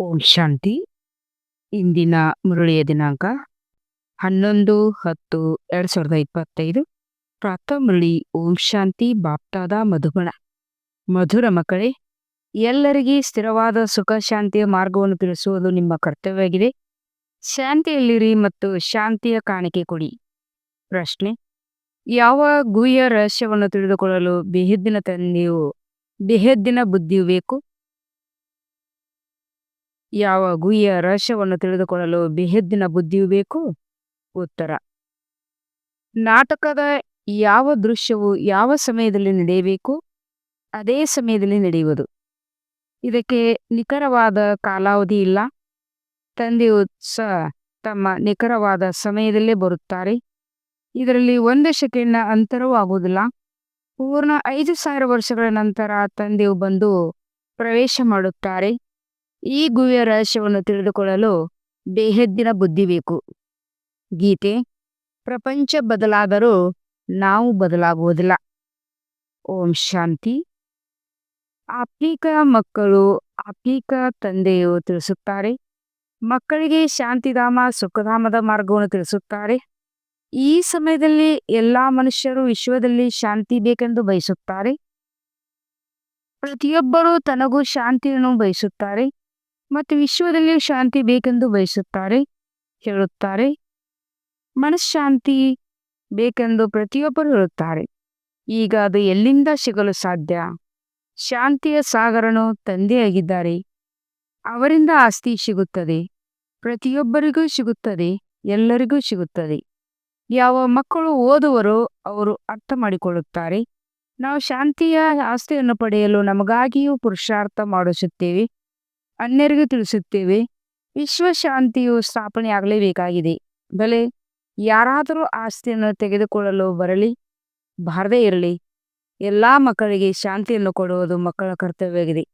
ಓಂ ಶಾಂತಿ. ಇಂದಿನ ಮುರಳಿಯ ದಿನಾಂಕ ಹನ್ನೊಂದು ಹತ್ತು ಎರಡು ಸಾವಿರದ ಇಪ್ಪತ್ತೈದು. ಪ್ರಾತಃ ಮುರಳಿ ಓಂ ಶಾಂತಿ ಬಾಪ್ತಾದ ಮಧುಬಣ ಮಧುರ ಮಕ್ಕಳೇ, ಎಲ್ಲರಿಗೆ ಸ್ಥಿರವಾದ ಸುಖ, ಶಾಂತಿಯ ಮಾರ್ಗವನ್ನು ತಿಳಿಸುವುದು ನಿಮ್ಮ ಕರ್ತವ್ಯವಾಗಿದೆ. ಶಾಂತಿಯಲ್ಲಿರಿ ಮತ್ತು ಶಾಂತಿಯ ಕಾಣಿಕೆ ಕೊಡಿ. ಪ್ರಶ್ನೆ, ಯಾವ ಗುಹ್ಯ ರಹಸ್ಯವನ್ನು ತಿಳಿದುಕೊಳ್ಳಲು ಬೇಹದ್ದಿನ ತಂದೆಯು ಬೇಹದ್ದಿನ ಬುದ್ಧಿಯು ಬೇಕು? ಯಾವ ಗುಹೆಯ ರಹಸ್ಯವನ್ನು ತಿಳಿದುಕೊಳ್ಳಲು ಬೆಹೆದ್ದಿನ ಬುದ್ಧಿಯೂ ಬೇಕು? ಉತ್ತರ. ನಾಟಕದ ಯಾವ ದೃಶ್ಯವು ಯಾವ ಸಮಯದಲ್ಲಿ ನಡೆಯಬೇಕು? ಅದೇ ಸಮಯದಲ್ಲಿ ನಡೆಯುವುದು. ಇದಕ್ಕೆ ನಿಖರವಾದ ಕಾಲಾವಧಿ ಇಲ್ಲ. ತಂದೆಯು ಸಹ ತಮ್ಮ ನಿಖರವಾದ ಸಮಯದಲ್ಲೇ ಬರುತ್ತಾರೆ. ಇದರಲ್ಲಿ ಒಂದು ಸೆಕೆಂಡ್ನ ಅಂತರವೂ ಆಗುವುದಿಲ್ಲ. ಪೂರ್ಣ ಐದು ಸಾವಿರ ವರ್ಷಗಳ ನಂತರ ತಂದೆಯು ಬಂದು ಪ್ರವೇಶ ಮಾಡುತ್ತಾರೆ. ಈ ಗುಹೆಯ ರಹಸ್ಯವನ್ನು ತಿಳಿದುಕೊಳ್ಳಲು ಬೇಹದ್ದಿನ ಬುದ್ಧಿ ಬೇಕು. ಗೀತೆ, ಪ್ರಪಂಚ ಬದಲಾದರೂ ನಾವು ಬದಲಾಗುವುದಿಲ್ಲ. ಓಂ ಶಾಂತಿ. ಆತ್ಮಿಕ ಮಕ್ಕಳು ಆತ್ಮಿಕ ತಂದೆಯು ತಿಳಿಸುತ್ತಾರೆ. ಮಕ್ಕಳಿಗೆ ಶಾಂತಿಧಾಮ, ಸುಖಧಾಮದ ಮಾರ್ಗವನ್ನು ತಿಳಿಸುತ್ತಾರೆ. ಈ ಸಮಯದಲ್ಲಿ ಎಲ್ಲ ಮನುಷ್ಯರು ವಿಶ್ವದಲ್ಲಿ ಶಾಂತಿ ಬೇಕೆಂದು ಬಯಸುತ್ತಾರೆ. ಪ್ರತಿಯೊಬ್ಬರೂ ತನಗೂ ಶಾಂತಿಯನ್ನು ಬಯಸುತ್ತಾರೆ. ಮತ್ತು ವಿಶ್ವದಲ್ಲಿ ಶಾಂತಿ ಬೇಕೆಂದು ಬಯಸುತ್ತಾರೆ, ಹೇಳುತ್ತಾರೆ. ಮನಃಶಾಂತಿ ಬೇಕೆಂದು ಪ್ರತಿಯೊಬ್ಬರು ಹೇಳುತ್ತಾರೆ. ಈಗ ಅದು ಎಲ್ಲಿಂದ ಸಿಗಲು ಸಾಧ್ಯ? ಶಾಂತಿಯ ಸಾಗರನು ತಂದೆಯಾಗಿದ್ದಾರೆ. ಅವರಿಂದ ಆಸ್ತಿ ಸಿಗುತ್ತದೆ. ಪ್ರತಿಯೊಬ್ಬರಿಗೂ ಸಿಗುತ್ತದೆ, ಎಲ್ಲರಿಗೂ ಸಿಗುತ್ತದೆ. ಯಾವ ಮಕ್ಕಳು ಓದುವರೋ ಅವರು ಅರ್ಥ ಮಾಡಿಕೊಳ್ಳುತ್ತಾರೆ ನಾವು ಶಾಂತಿಯ ಆಸ್ತಿಯನ್ನು ಪಡೆಯಲು ನಮಗಾಗಿಯೂ ಪುರುಷಾರ್ಥ ಮಾಡಿಸುತ್ತೇವೆ. ಅನ್ಯರಿಗೂ ತಿಳಿಸುತ್ತೇವೆ. ವಿಶ್ವಶಾಂತಿಯು ಸ್ಥಾಪನೆ ಆಗಲೇಬೇಕಾಗಿದೆ ಬಲೆ, ಯಾರಾದರೂ ಆಸ್ತಿಯನ್ನು ತೆಗೆದುಕೊಳ್ಳಲು ಬರಲಿ, ಬಾರದೇ ಇರಲಿ. ಎಲ್ಲ ಮಕ್ಕಳಿಗೆ ಶಾಂತಿಯನ್ನು ಕೊಡುವುದು ಮಕ್ಕಳ ಕರ್ತವ್ಯವಾಗಿದೆ.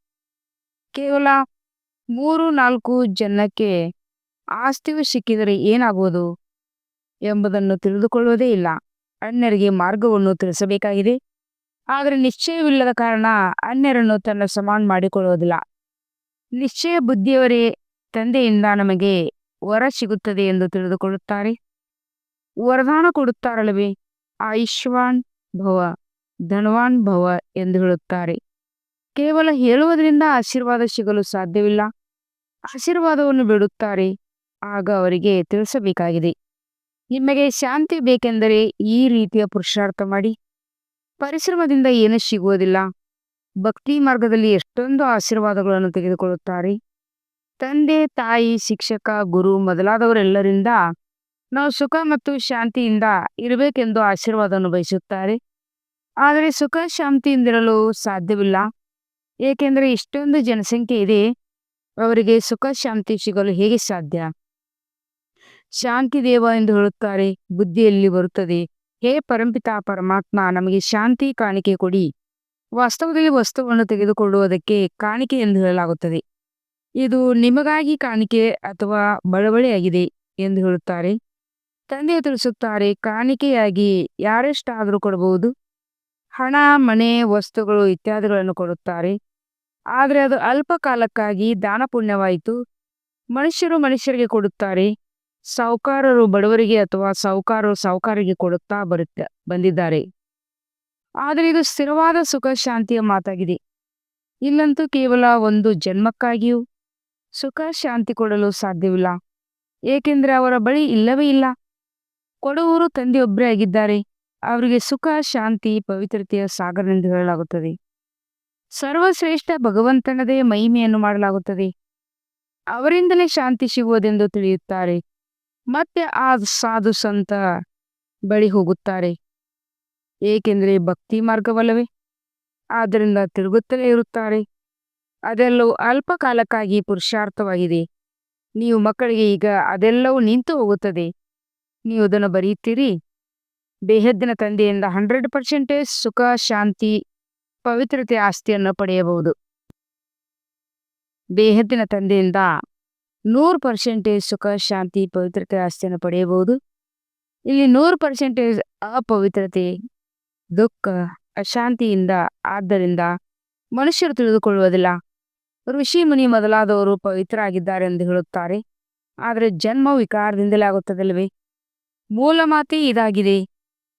ಕೇವಲ ಮೂರು ನಾಲ್ಕು ಜನಕ್ಕೆ ಆಸ್ತಿಯು ಸಿಕ್ಕಿದರೆ ಏನಾಗುವುದು ಎಂಬುದನ್ನು ತಿಳಿದುಕೊಳ್ಳುವುದೇ ಇಲ್ಲ. ಅನ್ಯರಿಗೆ ಮಾರ್ಗವನ್ನು ತಿಳಿಸಬೇಕಾಗಿದೆ. ಆದರೆ ನಿಶ್ಚಯವಿಲ್ಲದ ಕಾರಣ ಅನ್ಯರನ್ನು ತನ್ನ ಸಮಾನ ಮಾಡಿಕೊಳ್ಳುವುದಿಲ್ಲ. ನಿಶ್ಚಯ ಬುದ್ಧಿಯವರೇ ತಂದೆಯಿಂದ ನಮಗೆ ವರ ಸಿಗುತ್ತದೆ ಎಂದು ತಿಳಿದುಕೊಳ್ಳುತ್ತಾರೆ. ವರದಾನ ಕೊಡುತ್ತಾರಲ್ಲವೇ? ಆಯುಷ್ವಾನ್ ಭವ, ಧನವಾನ್ ಭವ ಎಂದು ಹೇಳುತ್ತಾರೆ. ಕೇವಲ ಹೇಳುವುದರಿಂದ ಆಶೀರ್ವಾದ ಸಿಗಲು ಸಾಧ್ಯವಿಲ್ಲ. ಆಶೀರ್ವಾದವನ್ನು ಬಿಡುತ್ತಾರೆ. ಆಗ ಅವರಿಗೆ ತಿಳಿಸಬೇಕಾಗಿದೆ. ನಿಮಗೆ ಶಾಂತಿ ಬೇಕೆಂದರೆ ಈ ರೀತಿಯ ಪುರುಷಾರ್ಥ ಮಾಡಿ. ಪರಿಶ್ರಮದಿಂದ ಏನೂ ಸಿಗುವುದಿಲ್ಲ. ಭಕ್ತಿ ಮಾರ್ಗದಲ್ಲಿ ಎಷ್ಟೊಂದು ಆಶೀರ್ವಾದಗಳನ್ನು ತೆಗೆದುಕೊಳ್ಳುತ್ತಾರೆ. ತಂದೆ, ತಾಯಿ, ಶಿಕ್ಷಕ, ಗುರು ಮೊದಲಾದವರೆಲ್ಲರಿಂದ ನಾವು ಸುಖ ಮತ್ತು ಶಾಂತಿಯಿಂದ ಇರಬೇಕೆಂದು ಆಶೀರ್ವಾದವನ್ನು ಬಯಸುತ್ತಾರೆ ಆದರೆ ಸುಖ ಶಾಂತಿಯಿಂದಿರಲು ಸಾಧ್ಯವಿಲ್ಲ. ಏಕೆಂದರೆ ಇಷ್ಟೊಂದು ಜನಸಂಖ್ಯೆ ಇದೆ, ಅವರಿಗೆ ಸುಖ, ಶಾಂತಿ ಸಿಗಲು ಹೇಗೆ ಸಾಧ್ಯ? ಶಾಂತಿ ದೇವ ಎಂದು ಹೇಳುತ್ತಾರೆ, ಬುದ್ಧಿಯಲ್ಲಿ ಬರುತ್ತದೆ, ಹೇ ಪರಂಪಿತ ಪರಮಾತ್ಮ, ನಮಗೆ ಶಾಂತಿ ಕಾಣಿಕೆ ಕೊಡಿ. ವಾಸ್ತವದಲ್ಲಿ ವಸ್ತುವನ್ನು ತೆಗೆದುಕೊಳ್ಳುವುದಕ್ಕೆ ಕಾಣಿಕೆ ಎಂದು ಹೇಳಲಾಗುತ್ತದೆ. ಇದು ನಿಮಗಾಗಿ ಕಾಣಿಕೆ ಅಥವಾ ಬಳವಳಿಯಾಗಿದೆ ಎಂದು ಹೇಳುತ್ತಾರೆ. ತಂದೆ ತಿಳಿಸುತ್ತಾರೆ, ಕಾಣಿಕೆಯಾಗಿ ಯಾರೆಷ್ಟಾದರೂ ಕೊಡಬಹುದು. ಹಣ, ಮನೆ, ವಸ್ತುಗಳು ಇತ್ಯಾದಿಗಳನ್ನು ಕೊಡುತ್ತಾರೆ. ಆದರೆ ಅದು ಅಲ್ಪ ಕಾಲಕ್ಕಾಗಿ ದಾನ ಪುಣ್ಯವಾಯಿತು ಮನುಷ್ಯರು ಮನುಷ್ಯರಿಗೆ ಕೊಡುತ್ತಾರೆ. ಸಾಹುಕಾರರು ಬಡವರಿಗೆ ಅಥವಾ ಸಾಹುಕಾರರು ಸಾಹುಕಾರರಿಗೆ ಕೊಡುತ್ತಾ ಬರುತ್ತ ಬಂದಿದ್ದಾರೆ. ಆದರೆ ಇದು ಸ್ಥಿರವಾದ ಸುಖ ಶಾಂತಿಯ ಮಾತಾಗಿದೆ. ಇಲ್ಲಂತೂ ಕೇವಲ ಒಂದು ಜನ್ಮಕ್ಕಾಗಿಯೂ ಸುಖ ಶಾಂತಿ ಕೊಡಲು ಸಾಧ್ಯವಿಲ್ಲ. ಏಕೆಂದರೆ ಅವರ ಬಳಿ ಇಲ್ಲವೇ ಇಲ್ಲ. ಕೊಡುವರು ತಂದೆಯೊಬ್ಬರೇ ಆಗಿದ್ದಾರೆ. ಅವರಿಗೆ ಸುಖ, ಶಾಂತಿ, ಪವಿತ್ರತೆಯ ಸಾಗರನೆಂದು ಹೇಳಲಾಗುತ್ತದೆ. ಸರ್ವಶ್ರೇಷ್ಠ ಭಗವಂತನದೇ ಮಹಿಮೆಯನ್ನು ಮಾಡಲಾಗುತ್ತದೆ. ಅವರಿಂದಲೇ ಶಾಂತಿ ಸಿಗುವುದೆಂದು ತಿಳಿಯುತ್ತಾರೆ. ಮತ್ತೆ ಆ ಸಾಧು ಸಂತ ಬಳಿ ಹೋಗುತ್ತಾರೆ. ಏಕೆಂದರೆ ಭಕ್ತಿ ಮಾರ್ಗವಲ್ಲವೇ? ಆದ್ದರಿಂದ ತಿರುಗುತ್ತಲೇ ಇರುತ್ತಾರೆ. ಅದೆಲ್ಲವೂ ಅಲ್ಪ ಕಾಲಕ್ಕಾಗಿ ಪುರುಷಾರ್ಥವಾಗಿದೆ. ನೀವು ಮಕ್ಕಳಿಗೆ ಈಗ ಅದೆಲ್ಲವೂ ನಿಂತು ಹೋಗುತ್ತದೆ. ನೀವು ಅದನ್ನು ಬರೆಯುತ್ತೀರಿ. ಬೇಹದ್ದಿನ ತಂದೆಯಿಂದ ಹಂಡ್ರೆಡ್ ಪರ್ಸೆಂಟೇಜ್ ಸುಖ, ಶಾಂತಿ, ಪವಿತ್ರತೆ ಆಸ್ತಿಯನ್ನು ಪಡೆಯಬಹುದು. ಬೇಹದ್ದಿನ ತಂದೆಯಿಂದ ನೂರು ಪರ್ಸೆಂಟೇಜ್ ಸುಖ, ಶಾಂತಿ, ಪವಿತ್ರತೆ ಆಸ್ತಿಯನ್ನು ಪಡೆಯಬಹುದು. ಇಲ್ಲಿ ನೂರು ಪರ್ಸೆಂಟೇಜ್ ಅಪವಿತ್ರತೆ ದುಃಖ, ಅಶಾಂತಿಯಿಂದ, ಆದ್ದರಿಂದ ಮನುಷ್ಯರು ತಿಳಿದುಕೊಳ್ಳುವುದಿಲ್ಲ. ಋಷಿ ಮುನಿ ಮೊದಲಾದವರು ಪವಿತ್ರರಾಗಿದ್ದಾರೆ ಎಂದು ಹೇಳುತ್ತಾರೆ. ಆದರೆ ಜನ್ಮ ವಿಕಾರದಿಂದಲೇ ಆಗುತ್ತದೆಲ್ವೇ ಮೂಲ ಮಾತೇ ಇದಾಗಿದೆ.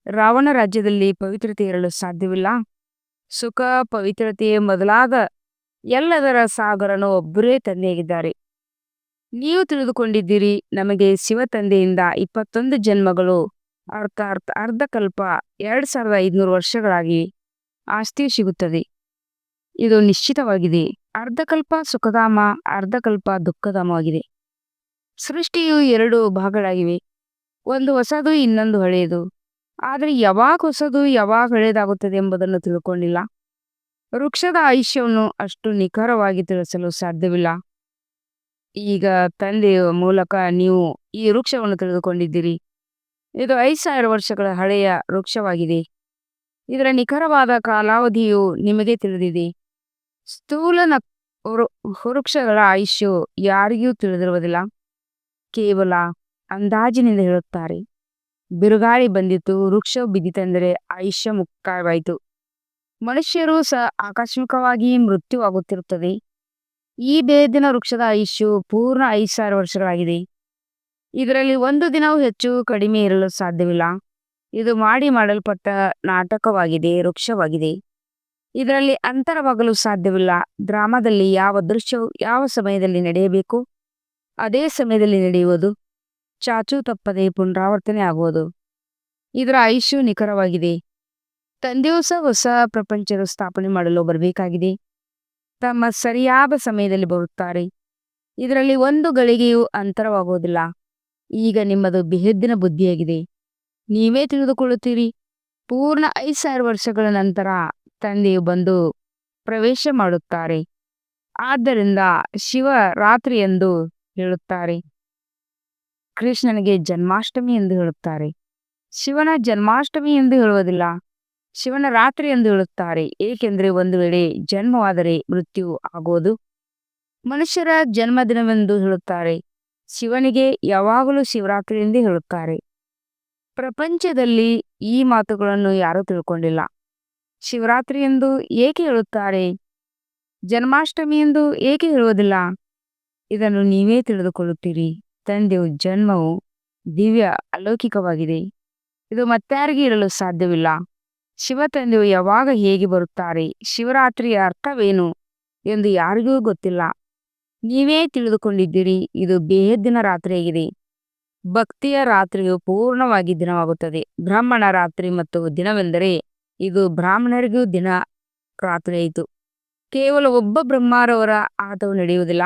ರಾವಣ ರಾಜ್ಯದಲ್ಲಿ ಪವಿತ್ರತೆ ಇರಲು ಸಾಧ್ಯವಿಲ್ಲ. ಸುಖ, ಪವಿತ್ರತೆ ಮೊದಲಾದ ಎಲ್ಲದರ ಸಾಗರನು ಒಬ್ಬರೇ ತಂದೆಯಾಗಿದ್ದಾರೆ. ನೀವು ತಿಳಿದುಕೊಂಡಿದ್ದೀರಿ, ನಮಗೆ ಶಿವ ತಂದೆಯಿಂದ ಇಪ್ಪತ್ತೊಂದು ಜನ್ಮಗಳು ಅರ್ಥಾತ್ ಅರ್ಧಕಲ್ಪ ಎರಡು ಸಾವಿರದ ಐದುನೂರು ವರ್ಷಗಳಾಗಿ ಆಸ್ತಿಯು ಸಿಗುತ್ತದೆ. ಇದು ನಿಶ್ಚಿತವಾಗಿದೆ. ಅರ್ಧಕಲ್ಪ ಸುಖಧಾಮ ಅರ್ಧಕಲ್ಪ ದುಃಖಧಾಮವಾಗಿದೆ. ಸೃಷ್ಟಿಯು ಎರಡು ಭಾಗಗಳಾಗಿವೆ. ಒಂದು ಹೊಸದು, ಇನ್ನೊಂದು ಹಳೆಯದು. ಆದರೆ ಯಾವಾಗ ಹೊಸದು, ಯಾವಾಗ ಹಳೆಯದಾಗುತ್ತದೆ ಎಂಬುದನ್ನು ತಿಳ್ಕೊಂಡಿಲ್ಲ. ವೃಕ್ಷದ ಆಯುಷ್ಯವನ್ನು ಅಷ್ಟು ನಿಖರವಾಗಿ ತಿಳಿಸಲು ಸಾಧ್ಯವಿಲ್ಲ. ಈಗ ತಂದೆಯ ಮೂಲಕ ನೀವು ಈ ವೃಕ್ಷವನ್ನು ತಿಳಿದುಕೊಂಡಿದ್ದೀರಿ ಇದು ಐದು ಸಾವಿರ ವರ್ಷಗಳ ಹಳೆಯ ವೃಕ್ಷವಾಗಿದೆ. ಇದರ ನಿಖರವಾದ ಕಾಲಾವಧಿಯು ನಿಮಗೆ ತಿಳಿದಿದೆ. ಸ್ಥೂಲ ವೃಕ್ಷಗಳ ಆಯುಷ್ಯು ಯಾರಿಗೂ ತಿಳಿದಿರುವುದಿಲ್ಲ. ಕೇವಲ ಅಂದಾಜಿನಿಂದ ಹೇಳುತ್ತಾರೆ. ಬಿರುಗಾಳಿ ಬಂದಿತು ವೃಕ್ಷ ಬಿದ್ದಿತೆಂದರೆ ಆಯುಷ್ಯ ಮುಕ್ತಾಯವಾಯಿತು. ಮನುಷ್ಯರು ಸಹ ಆಕಸ್ಮಿಕವಾಗಿ ಮೃತ್ಯುವಾಗುತ್ತಿರುತ್ತದೆ. ಈ ಬೇದಿನ ವೃಕ್ಷದ ಆಯುಷ್ಯು ಪೂರ್ಣ ಐದು ಸಾವಿರ ವರ್ಷಗಳಾಗಿದೆ. ಇದರಲ್ಲಿ ಒಂದು ದಿನವೂ ಹೆಚ್ಚು ಕಡಿಮೆ ಇರಲು ಸಾಧ್ಯವಿಲ್ಲ. ಇದು ಮಾಡಿ ಮಾಡಲ್ಪಟ್ಟ ನಾಟಕವಾಗಿದೆ, ವೃಕ್ಷವಾಗಿದೆ. ಇದರಲ್ಲಿ ಅಂತರವಾಗಲು ಸಾಧ್ಯವಿಲ್ಲ. ಡ್ರಾಮಾದಲ್ಲಿ ಯಾವ ದೃಶ್ಯವು ಯಾವ ಸಮಯದಲ್ಲಿ ನಡೆಯಬೇಕು, ಅದೇ ಸಮಯದಲ್ಲಿ ನಡೆಯುವುದು, ಚಾಚು ತಪ್ಪದೆ ಪುನರಾವರ್ತನೆ ಆಗುವುದು. ಇದರ ಆಯುಷ್ಯು ನಿಖರವಾಗಿದೆ. ತಂದೆಯೂ ಸಹ ಹೊಸ ಪ್ರಪಂಚದ ಸ್ಥಾಪನೆ ಮಾಡಲು ಬರಬೇಕಾಗಿದೆ. ತಮ್ಮ ಸರಿಯಾದ ಸಮಯದಲ್ಲಿ ಬರುತ್ತಾರೆ. ಇದರಲ್ಲಿ ಒಂದು ಗಳಿಗೆಯೂ ಅಂತರವಾಗುವುದಿಲ್ಲ. ಈಗ ನಿಮ್ಮದು ಬೆಹದ್ದಿನ ಬುದ್ಧಿಯಾಗಿದೆ. ನೀವೇ ತಿಳಿದುಕೊಳ್ಳುತ್ತೀರಿ. ಪೂರ್ಣ ಐದು ಸಾವಿರ ವರ್ಷಗಳ ನಂತರ ತಂದೆಯು ಬಂದು ಪ್ರವೇಶ ಮಾಡುತ್ತಾರೆ. ಆದ್ದರಿಂದ ಶಿವ ರಾತ್ರಿ ಎಂದು ಹೇಳುತ್ತಾರೆ. ಕೃಷ್ಣನಿಗೆ ಜನ್ಮಾಷ್ಟಮಿ ಎಂದು ಹೇಳುತ್ತಾರೆ. ಶಿವನ ಜನ್ಮಾಷ್ಟಮಿ ಎಂದು ಹೇಳುವುದಿಲ್ಲ. ಶಿವನ ರಾತ್ರಿ ಎಂದು ಹೇಳುತ್ತಾರೆ. ಏಕೆಂದರೆ ಒಂದು ವೇಳೆ ಜನ್ಮವಾದರೆ ಮೃತ್ಯು ಆಗೋದು ಮನುಷ್ಯರ ಜನ್ಮದಿನವೆಂದು ಹೇಳುತ್ತಾರೆ. ಶಿವನಿಗೆ ಯಾವಾಗಲೂ ಶಿವರಾತ್ರಿ ಎಂದು ಹೇಳುತ್ತಾರೆ. ಪ್ರಪಂಚದಲ್ಲಿ ಈ ಮಾತುಗಳನ್ನು ಯಾರೂ ತಿಳ್ಕೊಂಡಿಲ್ಲ. ಶಿವರಾತ್ರಿ ಎಂದು ಏಕೆ ಹೇಳುತ್ತಾರೆ? ಜನ್ಮಾಷ್ಟಮಿ ಎಂದು ಏಕೆ ಹೇಳುವುದಿಲ್ಲ? ಇದನ್ನು ನೀವೇ ತಿಳಿದುಕೊಳ್ಳುತ್ತೀರಿ. ತಂದೆಯು ಜನ್ಮವು ದಿವ್ಯ ಅಲೌಕಿಕವಾಗಿದೆ. ಇದು ಮತ್ತಾರಿಗೆ ಇರಲು ಸಾಧ್ಯವಿಲ್ಲ. ಶಿವ ತಂದೆಯು ಯಾವಾಗ ಹೇಗೆ ಬರುತ್ತಾರೆ? ಶಿವರಾತ್ರಿಯ ಅರ್ಥವೇನು ಎಂದು ಯಾರಿಗೂ ಗೊತ್ತಿಲ್ಲ. ನೀವೇ ತಿಳಿದುಕೊಂಡಿದ್ದೀರಿ, ಇದು ಬೇಹದ್ದಿನ ರಾತ್ರಿಯಾಗಿದೆ. ಭಕ್ತಿಯ ರಾತ್ರಿಯು ಪೂರ್ಣವಾಗಿ ದಿನವಾಗುತ್ತದೆ. ಬ್ರಾಹ್ಮಣ ರಾತ್ರಿ ಮತ್ತು ದಿನವೆಂದರೆ ಇದು ಬ್ರಾಹ್ಮಣರಿಗೂ ದಿನ ರಾತ್ರಿಯಾಯಿತು. ಕೇವಲ ಒಬ್ಬ ಬ್ರಹ್ಮಾರವರ ಆಟವು ನಡೆಯುವುದಿಲ್ಲ.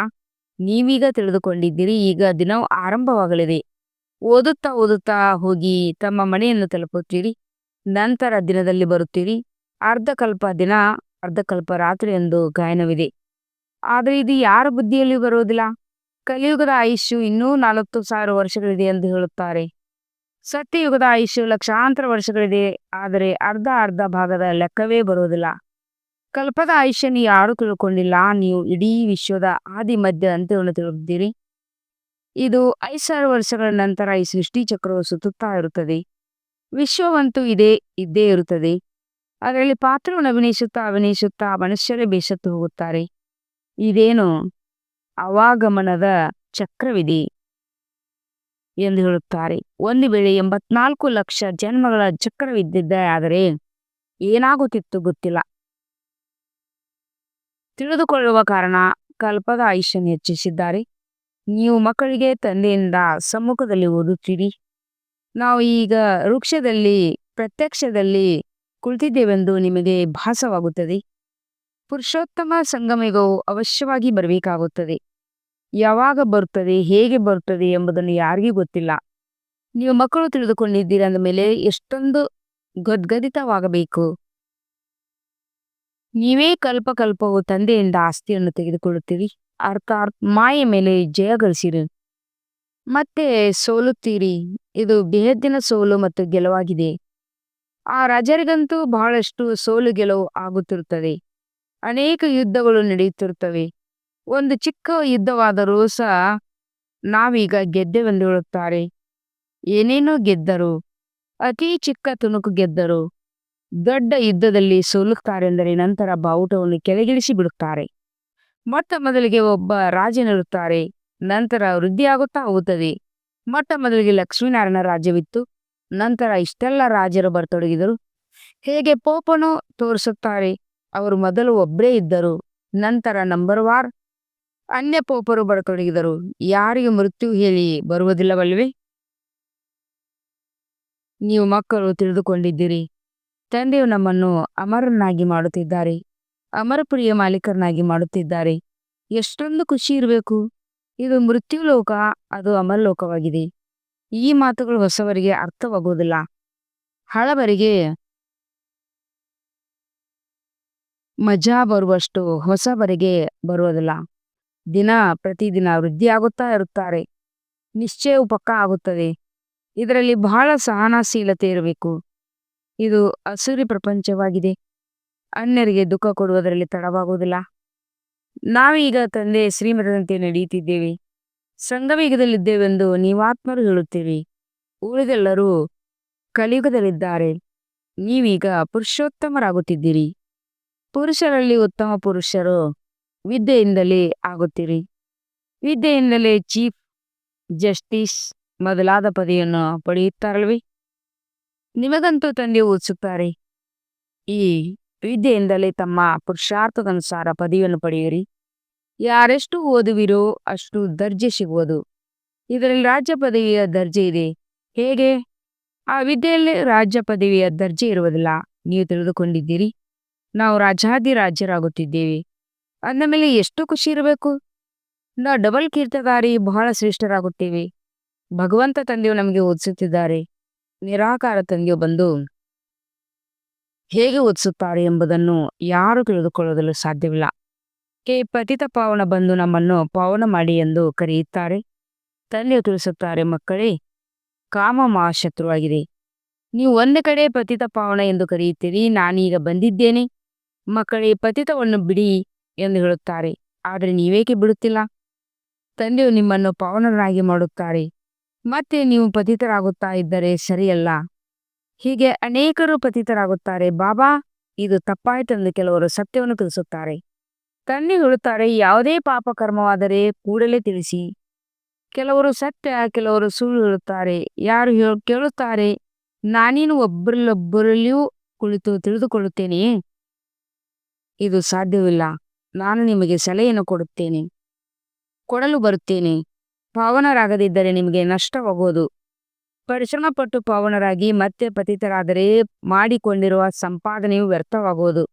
ನೀವೀಗ ತಿಳಿದುಕೊಂಡಿದ್ದೀರಿ, ಈಗ ದಿನವು ಆರಂಭವಾಗಲಿದೆ. ಓದುತ್ತಾ ಓದುತ್ತಾ ಹೋಗಿ ತಮ್ಮ ಮನೆಯನ್ನು ತಲುಪುತ್ತೀರಿ. ನಂತರ ದಿನದಲ್ಲಿ ಬರುತ್ತೀರಿ. ಅರ್ಧಕಲ್ಪ ದಿನ, ಅರ್ಧಕಲ್ಪ ರಾತ್ರಿ ಎಂದು ಗಾಯನವಿದೆ. ಆದರೆ ಇದು ಯಾರ ಬುದ್ಧಿಯಲ್ಲಿ ಬರುವುದಿಲ್ಲ. ಕಲಿಯುಗದ ಆಯುಷ್ಯು ಇನ್ನೂ ನಲವತ್ತು ಸಾವಿರ ವರ್ಷಗಳಿದೆ ಎಂದು ಹೇಳುತ್ತಾರೆ. ಸತ್ಯಯುಗದ ಆಯುಷ್ಯು ಲಕ್ಷಾಂತರ ವರ್ಷಗಳಿದೆ, ಆದರೆ ಅರ್ಧ ಅರ್ಧ ಭಾಗದ ಲೆಕ್ಕವೇ ಬರುವುದಿಲ್ಲ. ಕಲ್ಪದ ಆಯುಷ್ಯನ ಯಾರು ತಿಳ್ಕೊಂಡಿಲ್ಲ, ನೀವು ಇಡೀ ವಿಶ್ವದ ಆದಿ ಮಧ್ಯ ಅಂತ್ಯವನ್ನು ತಿಳಿದಿದ್ದೀರಿ. ಇದು ಐದು ಸಾವಿರ ವರ್ಷಗಳ ನಂತರ ಈ ಸೃಷ್ಟಿ ಚಕ್ರವು ಸುತ್ತುತ್ತಾ ಇರುತ್ತದೆ. ವಿಶ್ವವಂತೂ ಇದೇ, ಇದ್ದೇ ಇರುತ್ತದೆ. ಅದರಲ್ಲಿ ಪಾತ್ರವನ್ನು ಅಭಿನಯಿಸುತ್ತಾ ಅಭಿನಯಿಸುತ್ತಾ ಮನುಷ್ಯರೇ ಬೇಸತ್ತು ಹೋಗುತ್ತಾರೆ. ಇದೇನು ಅವಾಗಮನದ ಚಕ್ರವಿದೆ ಎಂದು ಹೇಳುತ್ತಾರೆ. ಒಂದು ವೇಳೆ ಎಂಬತ್ನಾಲ್ಕು ಲಕ್ಷ ಜನ್ಮಗಳ ಚಕ್ರವಿದ್ದಿದ್ದ ಆದರೆ ಏನಾಗುತ್ತಿತ್ತು ಗೊತ್ತಿಲ್ಲ. ತಿಳಿದುಕೊಳ್ಳುವ ಕಾರಣ ಕಲ್ಪದ ಆಯುಷ್ಯನ್ನು ಹೆಚ್ಚಿಸಿದ್ದಾರೆ. ನೀವು ಮಕ್ಕಳಿಗೆ ತಂದೆಯಿಂದ ಸಮ್ಮುಖದಲ್ಲಿ ಓದುತ್ತೀರಿ. ನಾವು ಈಗ ವೃಕ್ಷದಲ್ಲಿ, ಪ್ರತ್ಯಕ್ಷದಲ್ಲಿ ಕುಳಿತಿದ್ದೇವೆಂದು ನಿಮಗೆ ಭಾಸವಾಗುತ್ತದೆ. ಪುರುಷೋತ್ತಮ ಸಂಗಮಿಗವು ಅವಶ್ಯವಾಗಿ ಬರಬೇಕಾಗುತ್ತದೆ. ಯಾವಾಗ ಬರುತ್ತದೆ, ಹೇಗೆ ಬರುತ್ತದೆ ಎಂಬುದನ್ನು ಯಾರಿಗೂ ಗೊತ್ತಿಲ್ಲ. ನೀವು ಮಕ್ಕಳು ತಿಳಿದುಕೊಂಡಿದ್ದೀರಿ ಅಂದ ಮೇಲೆ ಎಷ್ಟೊಂದು ಗದ್ಗದಿತವಾಗಬೇಕು. ನೀವೇ ಕಲ್ಪ ಕಲ್ಪವು ತಂದೆಯಿಂದ ಆಸ್ತಿಯನ್ನು ತೆಗೆದುಕೊಳ್ಳುತ್ತೀರಿ. ಅರ್ಥ. ಮಾಯ ಮೇಲೆ ಜಯ ಗಳಿಸಿರಿ. ಮತ್ತೆ ಸೋಲುತ್ತೀರಿ. ಇದು ಬೇಹದ್ದಿನ ಸೋಲು ಮತ್ತು ಗೆಲುವಾಗಿದೆ. ಆ ರಾಜರಿಗಂತೂ ಬಹಳಷ್ಟು ಸೋಲು ಗೆಲುವು ಆಗುತ್ತಿರುತ್ತದೆ. ಅನೇಕ ಯುದ್ಧಗಳು ನಡೆಯುತ್ತಿರುತ್ತವೆ. ಒಂದು ಚಿಕ್ಕ ಯುದ್ಧವಾದರೂ ಸಹ ನಾವೀಗ ಗೆದ್ದೆವೆಂದು ಹೇಳುತ್ತಾರೆ ಏನೇನೋ ಗೆದ್ದರು, ಅತಿ ಚಿಕ್ಕ ತುಣುಕು ಗೆದ್ದರು, ದೊಡ್ಡ ಯುದ್ಧದಲ್ಲಿ ಸೋಲುತ್ತಾರೆಂದರೆ ನಂತರ ಬಾವುಟವನ್ನು ಕೆಳಗಿಳಿಸಿ ಬಿಡುತ್ತಾರೆ. ಮೊಟ್ಟ ಮೊದಲಿಗೆ ಒಬ್ಬ ರಾಜನಿರುತ್ತಾರೆ ನಂತರ ವೃದ್ಧಿಯಾಗುತ್ತಾ ಹೋಗುತ್ತದೆ. ಮೊಟ್ಟ ಮೊದಲಿಗೆ ಲಕ್ಷ್ಮೀನಾರಾಯಣ ರಾಜ್ಯವಿತ್ತು, ನಂತರ ಇಷ್ಟೆಲ್ಲ ರಾಜರು ಬರತೊಡಗಿದರು. ಹೇಗೆ ಪೋಪನು ತೋರಿಸುತ್ತಾರೆ ಅವರು ಮೊದಲು ಒಬ್ಬರೇ ಇದ್ದರು. ನಂತರ ನಂಬರ್ ವಾರ್ ಅನ್ಯ ಪೋಪರು ಬರತೊಡಗಿದರು ಯಾರಿಗೆ ಮೃತ್ಯು ಹೇಳಿ ಬರುವುದಿಲ್ಲವಲ್ವೇ? ನೀವು ಮಕ್ಕಳು ತಿಳಿದುಕೊಂಡಿದ್ದೀರಿ. ತಂದೆಯು ನಮ್ಮನ್ನು ಅಮರನಾಗಿ ಮಾಡುತ್ತಿದ್ದಾರೆ. ಅಮರಪ್ರಿಯ ಮಾಲೀಕರನಾಗಿ ಮಾಡುತ್ತಿದ್ದಾರೆ. ಎಷ್ಟೊಂದು ಖುಷಿ ಇರಬೇಕು. ಇದು ಮೃತ್ಯು ಲೋಕ, ಅದು ಅಮರಲೋಕವಾಗಿದೆ. ಈ ಮಾತುಗಳು ಹೊಸವರಿಗೆ ಅರ್ಥವಾಗುವುದಿಲ್ಲ. ಹಳಬರಿಗೆ ಮಜಾ ಬರುವಷ್ಟು ಹೊಸಬರಿಗೆ ಬರುವುದಿಲ್ಲ. ದಿನ ಪ್ರತಿದಿನ ವೃದ್ಧಿಯಾಗುತ್ತಾ ಇರುತ್ತಾರೆ. ನಿಶ್ಚಯವು ಪಕ್ಕ ಆಗುತ್ತದೆ. ಇದರಲ್ಲಿ ಬಹಳ ಸಹನಶೀಲತೆ ಇರಬೇಕು. ಇದು ಅಸುರಿ ಪ್ರಪಂಚವಾಗಿದೆ. ಅನ್ಯರಿಗೆ ದುಃಖ ಕೊಡುವುದರಲ್ಲಿ ತಡವಾಗುವುದಿಲ್ಲ. ನಾವೀಗ ತಂದೆ ಶ್ರೀಮಠದಂತೆ ನಡೆಯುತ್ತಿದ್ದೇವೆ. ಸಂಗವೇಗದಲ್ಲಿದ್ದೇವೆಂದು ನೀವಾತ್ಮರು ಹೇಳುತ್ತೇವೆ. ಉಳಿದೆಲ್ಲರೂ ಕಲಿಯುಗದಲ್ಲಿದ್ದಾರೆ. ನೀವೀಗ ಪುರುಷೋತ್ತಮರಾಗುತ್ತಿದ್ದೀರಿ. ಪುರುಷರಲ್ಲಿ ಉತ್ತಮ ಪುರುಷರು ವಿದ್ಯೆಯಿಂದಲೇ ಆಗುತ್ತೀರಿ. ವಿದ್ಯೆಯಿಂದಲೇ ಚೀಫ್ ಜಸ್ಟಿಸ್ ಮೊದಲಾದ ಪದವಿಯನ್ನು ಪಡೆಯುತ್ತಾರಲ್ವಿ? ನಿಮಗಂತೂ ತಂದೆ ಓದಿಸುತ್ತಾರೆ ಈ ವಿದ್ಯೆಯಿಂದಲೇ ತಮ್ಮ ಪುರುಷಾರ್ಥದನುಸಾರ ಪದವಿಯನ್ನು ಪಡೆಯಿರಿ. ಯಾರೆಷ್ಟು ಓದುವಿರೋ ಅಷ್ಟು ದರ್ಜೆ ಸಿಗುವುದು. ಇದರಲ್ಲಿ ರಾಜ್ಯ ಪದವಿಯ ದರ್ಜೆ ಇದೆ. ಹೇಗೆ? ಆ ವಿದ್ಯೆಯಲ್ಲಿ ರಾಜ್ಯ ಪದವಿಯ ದರ್ಜೆ ಇರುವುದಿಲ್ಲ ನೀವು ತಿಳಿದುಕೊಂಡಿದ್ದೀರಿ. ನಾವು ರಾಜಾದಿ ರಾಜ್ಯರಾಗುತ್ತಿದ್ದೇವೆ ಅಂದ ಮೇಲೆ ಎಷ್ಟು ಖುಷಿ ಇರಬೇಕು? ನಾವು ಡಬಲ್ ಕೀರ್ತಧಾರಿ ಬಹಳ ಶ್ರೇಷ್ಠರಾಗುತ್ತೇವೆ. ಭಗವಂತ ತಂದೆಯು ನಮಗೆ ಓದಿಸುತ್ತಿದ್ದಾರೆ. ನಿರಾಕಾರ ತಂದೆಯು ಬಂದು ಹೇಗೆ ಓದಿಸುತ್ತಾರೆ ಎಂಬುದನ್ನು ಯಾರು ತಿಳಿದುಕೊಳ್ಳಲು ಸಾಧ್ಯವಿಲ್ಲ. ಕೆ. ಪತಿತ ಪಾವನ ಬಂದು ನಮ್ಮನ್ನು ಪಾವನ ಮಾಡಿ ಎಂದು ಕರೆಯುತ್ತಾರೆ. ತಂದೆಯು ತಿಳಿಸುತ್ತಾರೆ, ಮಕ್ಕಳೇ, ಕಾಮ ಮಹಾಶತ್ರುವಾಗಿದೆ. ನೀವು ಒಂದು ಕಡೆ ಪತಿತ ಪಾವನ ಎಂದು ಕರೆಯುತ್ತೀರಿ, ನಾನೀಗ ಬಂದಿದ್ದೇನೆ. ಮಕ್ಕಳೇ, ಪತಿತವನ್ನು ಬಿಡಿ ಎಂದು ಹೇಳುತ್ತಾರೆ. ಆದರೆ ನೀವೇಕೆ ಬಿಡುತ್ತಿಲ್ಲ? ತಂದೆಯು ನಿಮ್ಮನ್ನು ಪಾವನರಾಗಿ ಮಾಡುತ್ತಾರೆ. ಮತ್ತೆ ನೀವು ಪತಿತರಾಗುತ್ತಾ ಇದ್ದರೆ ಸರಿಯಲ್ಲ. ಹೀಗೆ ಅನೇಕರು ಪತಿತರಾಗುತ್ತಾರೆ. ಬಾಬಾ, ಇದು ತಪ್ಪಾಯಿತೆಂದು ಕೆಲವರು ಸತ್ಯವನ್ನು ತಿಳಿಸುತ್ತಾರೆ. ತಂದೆ ಹೇಳುತ್ತಾರೆ, ಯಾವುದೇ ಪಾಪ ಕರ್ಮವಾದರೆ ಕೂಡಲೇ ತಿಳಿಸಿ. ಕೆಲವರು ಸತ್ಯ, ಕೆಲವರು ಸುಳ್ಳು ಹೇಳುತ್ತಾರೆ. ಯಾರು ಹೇಳ ಕೇಳುತ್ತಾರೆ, ನಾನೇನು ಒಬ್ಬರಲ್ಲೊಬ್ಬರಲ್ಲಿಯೂ ಕುಳಿತು ತಿಳಿದುಕೊಳ್ಳುತ್ತೇನೆಯೇ? ಇದು ಸಾಧ್ಯವಿಲ್ಲ. ನಾನು ನಿಮಗೆ ಸಲಹೆಯನ್ನು ಕೊಡುತ್ತೇನೆ. ಕೊಡಲು ಬರುತ್ತೇನೆ. ಪಾವನರಾಗದಿದ್ದರೆ ನಿಮಗೆ ನಷ್ಟವಾಗುವುದು. ಪರಿಶ್ರಮಪಟ್ಟು ಪಾವನರಾಗಿ ಮತ್ತೆ ಪತಿತರಾದರೆ ಮಾಡಿಕೊಂಡಿರುವ ಸಂಪಾದನೆಯು ವ್ಯರ್ಥವಾಗುವುದು.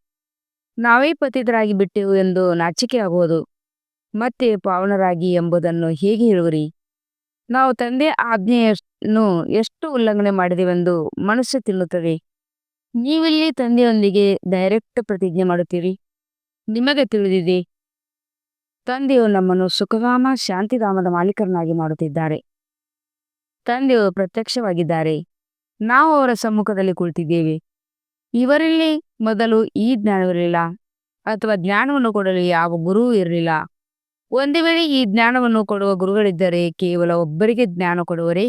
ನಾವೇ ಪತಿತರಾಗಿ ಬಿಟ್ಟೆವು ಎಂದು ನಾಚಿಕೆ ಆಗುವುದು ಮತ್ತೆ ಪಾವನರಾಗಿ ಎಂಬುದನ್ನು ಹೇಗೆ ಇರುವರಿ ನಾವು ತಂದೆ ಆಜ್ಞೆಯನ್ನು ಎಷ್ಟು ಉಲ್ಲಂಘನೆ ಮಾಡಿದೆವೆಂದು ಮನಸ್ಸು ತಿನ್ನುತ್ತದೆ. ನೀವಿಲ್ಲಿ ತಂದೆಯೊಂದಿಗೆ ಡೈರೆಕ್ಟ್ ಪ್ರತಿಜ್ಞೆ ಮಾಡುತ್ತೀರಿ? ನಿಮಗೆ ತಿಳಿದಿದೆ. ತಂದೆಯು ನಮ್ಮನ್ನು ಸುಖಧಾಮ ಶಾಂತಿಧಾಮದ ಮಾಲೀಕರನ್ನಾಗಿ ಮಾಡುತ್ತಿದ್ದಾರೆ. ತಂದೆಯು ಪ್ರತ್ಯಕ್ಷವಾಗಿದ್ದಾರೆ. ನಾವು ಅವರ ಸಮ್ಮುಖದಲ್ಲಿ ಕುಳಿತಿದ್ದೇವೆ. ಇವರಲ್ಲಿ ಮೊದಲು ಈ ಜ್ಞಾನವಿರಲಿಲ್ಲ, ಅಥವಾ ಜ್ಞಾನವನ್ನು ಕೊಡಲು ಯಾವ ಗುರುವೂ ಇರಲಿಲ್ಲ. ಒಂದು ವೇಳೆ ಈ ಜ್ಞಾನವನ್ನು ಕೊಡುವ ಗುರುಗಳಿದ್ದರೆ ಕೇವಲ ಒಬ್ಬರಿಗೆ ಜ್ಞಾನ ಕೊಡುವರೇ?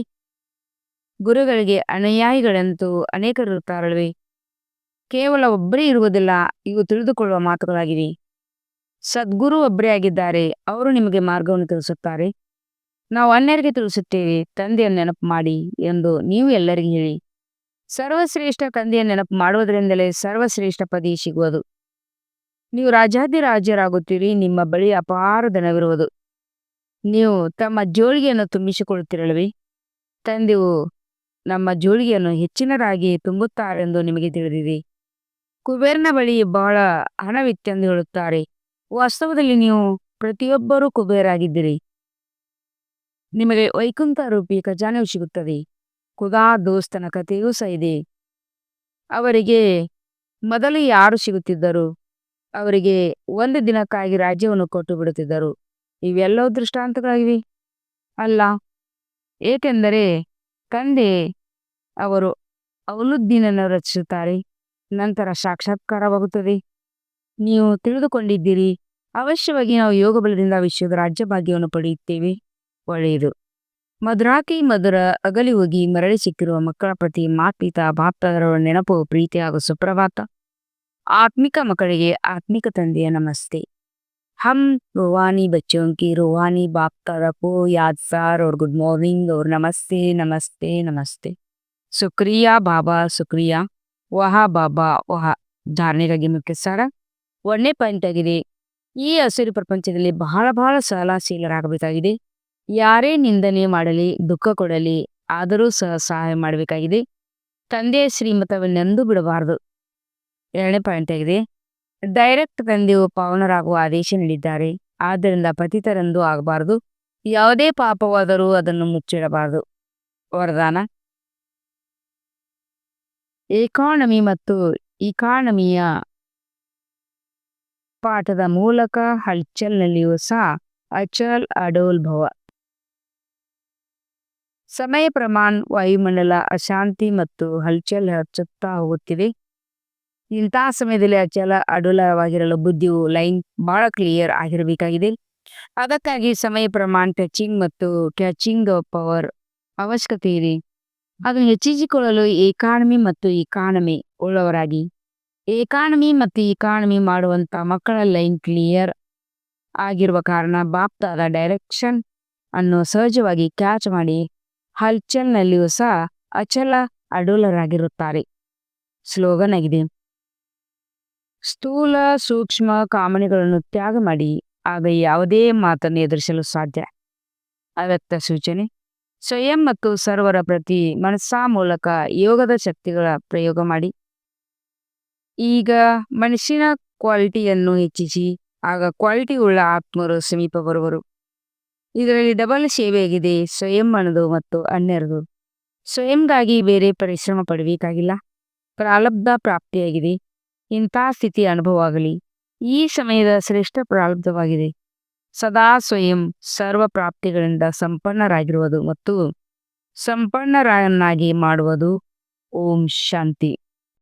ಗುರುಗಳಿಗೆ ಅನುಯಾಯಿಗಳಂತೂ ಅನೇಕರಿರುತ್ತಾರಲ್ವೇ? ಕೇವಲ ಒಬ್ಬರೇ ಇರುವುದಿಲ್ಲ, ಇವು ತಿಳಿದುಕೊಳ್ಳುವ ಮಾತುಗಳಾಗಿವೆ ಸದ್ಗುರು ಒಬ್ಬರೇ ಆಗಿದ್ದಾರೆ, ಅವರು ನಿಮಗೆ ಮಾರ್ಗವನ್ನು ತಿಳಿಸುತ್ತಾರೆ. ನಾವು ಅನ್ಯರಿಗೆ ತಿಳಿಸುತ್ತೇವೆ, ತಂದೆಯನ್ನು ನೆನಪು ಮಾಡಿ ಎಂದು ನೀವು ಎಲ್ಲರಿಗೂ ಹೇಳಿ. ಸರ್ವಶ್ರೇಷ್ಠ ತಂದೆಯನ್ನು ನೆನಪು ಮಾಡುವುದರಿಂದಲೇ ಸರ್ವಶ್ರೇಷ್ಠ ಪದಿ ಸಿಗುವುದು. ನೀವು ರಾಜಾದಿ ರಾಜ್ಯರಾಗುತ್ತೀರಿ, ನಿಮ್ಮ ಬಳಿ ಅಪಾರ ಧನವಿರುವುದು. ನೀವು ತಮ್ಮ ಜೋಳಿಗೆಯನ್ನು ತುಂಬಿಸಿಕೊಳ್ಳುತ್ತಿರಲ್ವೇ ತಂದೆಯು ನಮ್ಮ ಜೋಳಿಗೆಯನ್ನು ಹೆಚ್ಚಿನದಾಗಿ ತುಂಬುತ್ತಾರೆಂದು ನಿಮಗೆ ತಿಳಿದಿದೆ. ಕುಬೇರನ ಬಳಿ ಬಹಳ ಹಣವಿತ್ತೆಂದು ಹೇಳುತ್ತಾರೆ. ವಾಸ್ತವದಲ್ಲಿ ನೀವು ಪ್ರತಿಯೊಬ್ಬರೂ ಕುಬೇರಾಗಿದ್ದೀರಿ. ನಿಮಗೆ ವೈಕುಂಠ ರೂಪಿ ಖಜಾನೆಯು ಸಿಗುತ್ತದೆ. ಕುದಾ ದೋಸ್ತನ ಕಥೆಯೂ ಸಹ ಇದೆ. ಅವರಿಗೆ ಮೊದಲು ಯಾರು ಸಿಗುತ್ತಿದ್ದರು? ಅವರಿಗೆ ಒಂದು ದಿನಕ್ಕಾಗಿ ರಾಜ್ಯವನ್ನು ಕೊಟ್ಟು ಬಿಡುತ್ತಿದ್ದರು. ಇವೆಲ್ಲವೂ ದೃಷ್ಟಾಂತಗಳಾಗಿವೆ. ಅಲ್ಲ, ಏಕೆಂದರೆ ತಂದೆ ಅವರು ಅವಲುದ್ದೀನನ್ನು ರಚಿಸುತ್ತಾರೆ. ನಂತರ ಸಾಕ್ಷಾತ್ಕಾರವಾಗುತ್ತದೆ. ನೀವು ತಿಳಿದುಕೊಂಡಿದ್ದೀರಿ. ಅವಶ್ಯವಾಗಿ ನಾವು ಯೋಗ ಬಲದಿಂದ ವಿಶ್ವದ ರಾಜ್ಯ ಭಾಗ್ಯವನ್ನು ಪಡೆಯುತ್ತೇವೆ. ಒಳ್ಳೆಯದು. ಮಧುರಾಕಿ ಮಧುರ ಅಗಲಿ ಹೋಗಿ ಮರಳಿ ಸಿಕ್ಕಿರುವ ಮಕ್ಕಳ ಪ್ರತಿ ಮಾಪಿತ ಬಾಪ್ತರ ನೆನಪು, ಪ್ರೀತಿ ಹಾಗೂ ಸುಪ್ರಭಾತ. ಆತ್ಮಿಕ ಮಕ್ಕಳಿಗೆ ಆತ್ಮಿಕ ತಂದೆಯ ನಮಸ್ತೆ. ಹಮ್ ರುವಾನಿ ಬಚ್ಚೋಂಕಿ ರುವಾನಿ ಬಾಪ್ತಾರ ಕೋ ಯಾದ್ ಸಾರ್ ಅವ್ರ ಗುಡ್ ಮಾರ್ನಿಂಗ್, ಅವ್ರ ನಮಸ್ತೆ ನಮಸ್ತೆ ನಮಸ್ತೆ. ಸುಕ್ರಿಯಾ ಬಾಬಾ, ಸುಕ್ರಿಯಾ. ವಹ ಬಾಬಾ, ವಹ ಧಾರಣೆಗಾಗಿ ಸಾರ ಒಂದನೇ ಪಾಯಿಂಟ್ ಆಗಿದೆ. ಈ ಹಸಿರು ಪ್ರಪಂಚದಲ್ಲಿ ಬಹಳ ಬಹಳ ಸಹನಶೀಲರಾಗಬೇಕಾಗಿದೆ ಯಾರೇ ನಿಂದನೆ ಮಾಡಲಿ, ದುಃಖ ಕೊಡಲಿ, ಆದರೂ ಸಹ ಸಹಾಯ ಮಾಡಬೇಕಾಗಿದೆ. ತಂದೆಯ ಶ್ರೀಮತವನ್ನೆಂದೂ ಬಿಡಬಾರದು. ಎರಡನೇ ಪಾಯಿಂಟ್ ಆಗಿದೆ. ಡೈರೆಕ್ಟ್ ತಂದೆಯು ಪಾವನರಾಗುವ ಆದೇಶ ನೀಡಿದ್ದಾರೆ. ಆದ್ದರಿಂದ ಪತಿತರಂದು ಆಗಬಾರದು. ಯಾವುದೇ ಪಾಪವಾದರೂ ಅದನ್ನು ಮುಚ್ಚಿಡಬಾರದು. ವರದಾನ. ಎಕಾನಮಿ ಮತ್ತು ಇಕಾನಮಿಯ ಪಾಠದ ಮೂಲಕ ಹಲ್ಚಲ್ನಲ್ಲಿಯೂ ಸಹ ಅಚಲ್ ಅಡೋಲ್ ಭವ. ಸಮಯ ಪ್ರಮಾಣ ವಾಯುಮಂಡಲ ಅಶಾಂತಿ ಮತ್ತು ಹಲ್ಚಲ್ ಹೆಚ್ಚುತ್ತಾ ಹೋಗುತ್ತಿವೆ ಇಂತಹ ಸಮಯದಲ್ಲಿ ಅಚಲ ಅಡೋಲವಾಗಿರಲು ಬುದ್ಧಿಯು ಲೈನ್ ಬಹಳ ಕ್ಲಿಯರ್ ಆಗಿರಬೇಕಾಗಿದೆ. ಅದಕ್ಕಾಗಿ ಸಮಯ ಪ್ರಮಾಣ ಟಚಿಂಗ್ ಮತ್ತು ಕ್ಯಾಚಿಂಗ್ ಪವರ್ ಅವಶ್ಯಕತೆ ಇದೆ. ಅದನ್ನು ಹೆಚ್ಚಿಸಿಕೊಳ್ಳಲು ಎಕಾನಮಿ ಮತ್ತು ಇಕಾನಮಿ ಉಳ್ಳವರಾಗಿ. ಎಕಾನಮಿ ಮತ್ತು ಇಕಾನಮಿ ಮಾಡುವಂಥ ಮಕ್ಕಳ ಲೈನ್ ಕ್ಲಿಯರ್ ಆಗಿರುವ ಕಾರಣ ಬಾಪ್ತಾದ ಡೈರೆಕ್ಷನ್ ಅನ್ನು ಸಹಜವಾಗಿ ಕ್ಯಾಚ್ ಮಾಡಿ ಹಲ್ಚಲ್ನಲ್ಲಿಯೂ ಸಹ ಅಚಲ ಅಡೂಲರಾಗಿರುತ್ತಾರೆ. ಸ್ಲೋಗನ್ ಆಗಿದೆ. ಸ್ಥೂಲ ಸೂಕ್ಷ್ಮ ಕಾಮನೆಗಳನ್ನು ತ್ಯಾಗ ಮಾಡಿ, ಆಗ ಯಾವುದೇ ಮಾತನ್ನು ಎದುರಿಸಲು ಸಾಧ್ಯ. ಅವ್ಯಕ್ತ ಸೂಚನೆ. ಸ್ವಯಂ ಮತ್ತು ಸರ್ವರ ಪ್ರತಿ ಮನಸ್ಸಾ ಮೂಲಕ ಯೋಗದ ಶಕ್ತಿಗಳ ಪ್ರಯೋಗ ಮಾಡಿ. ಈಗ ಮನುಷ್ಯನ ಕ್ವಾಲಿಟಿಯನ್ನು ಹೆಚ್ಚಿಸಿ, ಆಗ ಕ್ವಾಲಿಟಿ ಉಳ್ಳ ಆತ್ಮರು ಸಮೀಪ ಬರುವರು ಇದರಲ್ಲಿ ಡಬಲ್ ಸೇವೆಯಾಗಿದೆ, ಸ್ವಯಂ ಮನದು ಮತ್ತು ಅನ್ಯರದು. ಸ್ವಯಂಗಾಗಿ ಬೇರೆ ಪರಿಶ್ರಮ ಪಡಬೇಕಾಗಿಲ್ಲ. ಪ್ರಾರಬ್ಧ ಪ್ರಾಪ್ತಿಯಾಗಿದೆ. ಇಂಥ ಸ್ಥಿತಿ ಅನುಭವ ಆಗಲಿ. ಈ ಸಮಯದ ಶ್ರೇಷ್ಠ ಪ್ರಾರಬ್ಧವಾಗಿದೆ ಸದಾ ಸ್ವಯಂ ಸರ್ವ ಪ್ರಾಪ್ತಿಗಳಿಂದ ಸಂಪನ್ನರಾಗಿರುವುದು ಮತ್ತು ಸಂಪನ್ನರನ್ನಾಗಿ ಮಾಡುವುದು. ಓಂ ಶಾಂತಿ.